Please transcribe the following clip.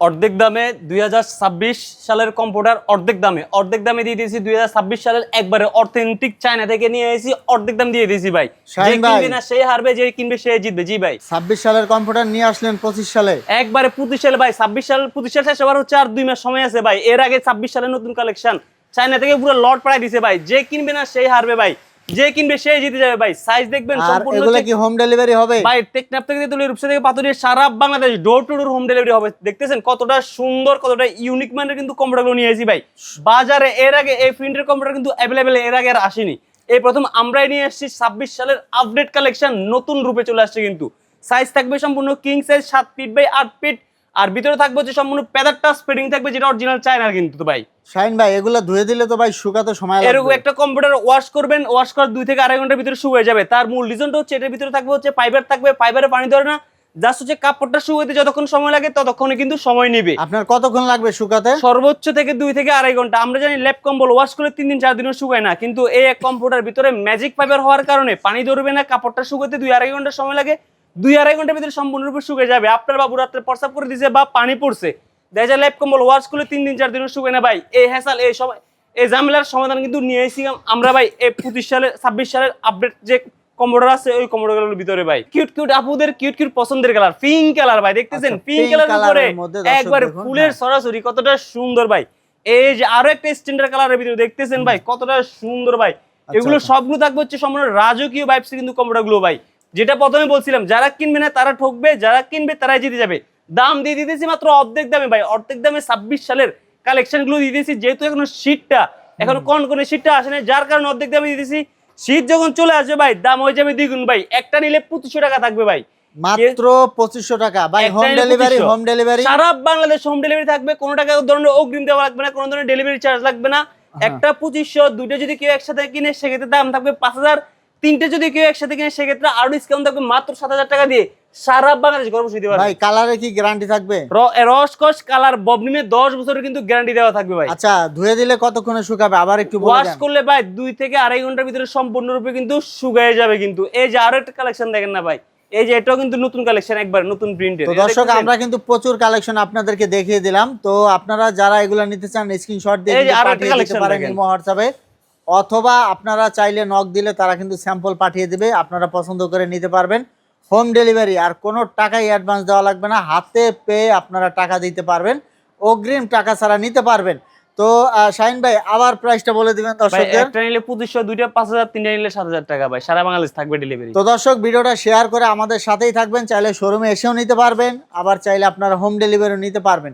অর্ধেক দামে দুই হাজার ছাব্বিশ সালের কম্পিউটার অর্ধেক দামে। অর্ধেক দামে দিয়ে দিয়েছি দুই সালের একবারে অথেন্টিক চায়না থেকে নিয়ে এসেছি অর্ধেক দাম দিয়ে দিয়েছি ভাই। যে কিনবে না সেই হারবে যে কিনবে সে জিতবে। জি ভাই। ছাব্বিশ সালের কম্পিউটার নিয়ে আসলেন পঁচিশ সালে। একবারে পঁচিশ সালে ভাই ছাব্বিশ সাল পঁচিশ সাল শেষ হবার হচ্ছে আর দুই মাস সময় আছে ভাই। এর আগে ছাব্বিশ সালের নতুন কালেকশন চায়না থেকে পুরো লট পাড়াই দিছে ভাই। যে কিনবে না সেই হারবে ভাই। যে কিনবে সে জিতে যাবে ভাই। সাইজ দেখবেন সম্পূর্ণ এগুলো কি হোম ডেলিভারি হবে? ভাই টেকনাপ থেকে তেতুলিয়া রূপসা থেকে পাতুরিয়া সারা Bangladesh door to door home delivery হবে। দেখতেছেন কতটা সুন্দর কতটা ইউনিক মানের কিন্তু কম্পিউটারগুলো নিয়ে এসেছি ভাই। বাজারে এর আগে এই প্রিন্টের কম্পিউটার কিন্তু অ্যাভেলেবেল এর আগে আর আসেনি। এই প্রথম আমরাই নিয়ে এসেছি ছাব্বিশ সালের আপডেট কালেকশন নতুন রূপে চলে আসছে কিন্তু। সাইজ থাকবে সম্পূর্ণ কিং সাইজ সাত ফিট বাই আট ফিট আর ভিতরে থাকবে হচ্ছে সম্পূর্ণ টাচ ফিটিং থাকবে যেটা অরিজিনাল চায়নার কিন্তু তো ভাই। শাহিন ভাই এগুলো ধুয়ে দিলে তো ভাই শুকাতে সময় এরকম একটা কম্পিউটার ওয়াশ করবেন ওয়াশ করার দুই থেকে আড়াই ঘণ্টার ভিতরে শুকিয়ে যাবে। তার মূল রিজনটা হচ্ছে এটার ভিতরে থাকবে হচ্ছে ফাইবার থাকবে ফাইবারে পানি ধরে না জাস্ট হচ্ছে কাপড়টা শুকাতে যতক্ষণ সময় লাগে ততক্ষণে কিন্তু সময় নেবে। আপনার কতক্ষণ লাগবে শুকাতে? সর্বোচ্চ থেকে দুই থেকে আড়াই ঘণ্টা। আমরা জানি ল্যাপ কম্বল ওয়াশ করলে তিন দিন চার দিনও শুকায় না। কিন্তু এই এক কম্পিউটার ভিতরে ম্যাজিক ফাইবার হওয়ার কারণে পানি ধরবে না কাপড়টা শুকাতে দুই আড়াই ঘণ্টা সময় লাগে। দুই আড়াই ঘণ্টার ভিতরে সম্পূর্ণরূপে শুকিয়ে যাবে। আপনার বাবু রাত্রে প্রস্রাব করে দিছে বা পানি পড়ছে। দেখা যায় ল্যাপ কম্বল ওয়াশ করলে তিন দিন চার দিনও শুকায় না ভাই। এই হ্যাসাল এই সময় এই ঝামেলার সমাধান কিন্তু নিয়ে এসেছি আমরা ভাই। এই পঁচিশ সালের ছাব্বিশ সালের আপডেট যে কম্পিউটার আছে ওই কম্পিউটারগুলোর ভিতরে ভাই। কিউট কিউট আপুদের কিউট কিউট পছন্দের কালার পিঙ্ক কালার ভাই দেখতেছেন? আচ্ছা, পিঙ্ক কালার colour উপরে একবারে ফুলের হ্যাঁ। সরাসরি কতটা সুন্দর ভাই। এই যে আরও একটা স্ট্যান্ডার্ড কালারের ভিতরে দেখতেছেন ভাই কতটা সুন্দর ভাই। এগুলো আচ্ছা। সবগুলো থাকবে হচ্ছে সম্পূর্ণ রাজকীয় ভাইবস কিন্তু কম্পিউটারগুলো ভাই। যেটা প্রথমে বলছিলাম যারা কিনবে না তারা ঠকবে যারা কিনবে তারাই জিতে যাবে। দাম দিয়ে দিতেছি মাত্র অর্ধেক দামে ভাই অর্ধেক দামে ছাব্বিশ সালের কালেকশনগুলো দিতেছি যেহেতু এখনও শীতটা এখনও কোন কোন শীতটা আসে না যার কারণে অর্ধেক দামে দিতেছি। শীত যখন চলে আসবে ভাই দাম হয়ে যাবে দ্বিগুণ ভাই একটা নিলে পঁচিশশো টাকা থাকবে ভাই। মাত্র পঁচিশশো টাকা। ভাই হোম ডেলিভারি হোম ডেলিভারি সারা বাংলাদেশ হোম ডেলিভারি থাকবে কোনো টাকা ধরনের অগ্রিম দেওয়া লাগবে না কোনো ধরনের ডেলিভারি চার্জ লাগবে না। একটা পঁচিশশো দুটো যদি কেউ একসাথে কিনে সেক্ষেত্রে দাম থাকবে পাঁচ হাজার। তিনটে যদি কেউ একসাথে কিনে সেক্ষেত্রে আরও ডিসকাউন্ট থাকবে মাত্র সাত হাজার টাকা দিয়ে সারা বাংলাদেশ গর্ব দিতে পারবে। ভাই কালারে কি গ্যারান্টি থাকবে? রসকস কালার ববনিমে দশ বছরের কিন্তু গ্যারান্টি দেওয়া থাকবে ভাই। আচ্ছা ধুয়ে দিলে কতক্ষণে শুকাবে? আবার একটু ওয়াশ করলে ভাই দুই থেকে আড়াই ঘণ্টার ভিতরে সম্পূর্ণরূপে কিন্তু শুকিয়ে যাবে কিন্তু। এই যে আরও একটা কালেকশন দেখেন না ভাই এই যে এটাও কিন্তু নতুন কালেকশন একবার নতুন প্রিন্টের তো দর্শক আমরা কিন্তু প্রচুর কালেকশন আপনাদেরকে দেখিয়ে দিলাম। তো আপনারা যারা এগুলো নিতে চান স্ক্রিনশট দিয়ে পাঠিয়ে দিতে পারেন হোয়াটসঅ্যাপে অথবা আপনারা চাইলে নক দিলে তারা কিন্তু স্যাম্পল পাঠিয়ে দেবে আপনারা পছন্দ করে নিতে পারবেন। হোম ডেলিভারি আর কোনো টাকাই অ্যাডভান্স দেওয়া লাগবে না হাতে পেয়ে আপনারা টাকা দিতে পারবেন। অগ্রিম টাকা ছাড়া নিতে পারবেন। তো শাহিন ভাই আবার প্রাইসটা বলে দিবেন দর্শকদের। একটা নিলে পঁচিশশো দুইটা পাঁচ হাজার তিনটা নিলে সাত হাজার টাকা ভাই সারা বাংলাদেশ থাকবে ডেলিভারি তো দর্শক ভিডিওটা শেয়ার করে আমাদের সাথেই থাকবেন চাইলে শোরুমে এসেও নিতে পারবেন আবার চাইলে আপনারা হোম ডেলিভারিও নিতে পারবেন।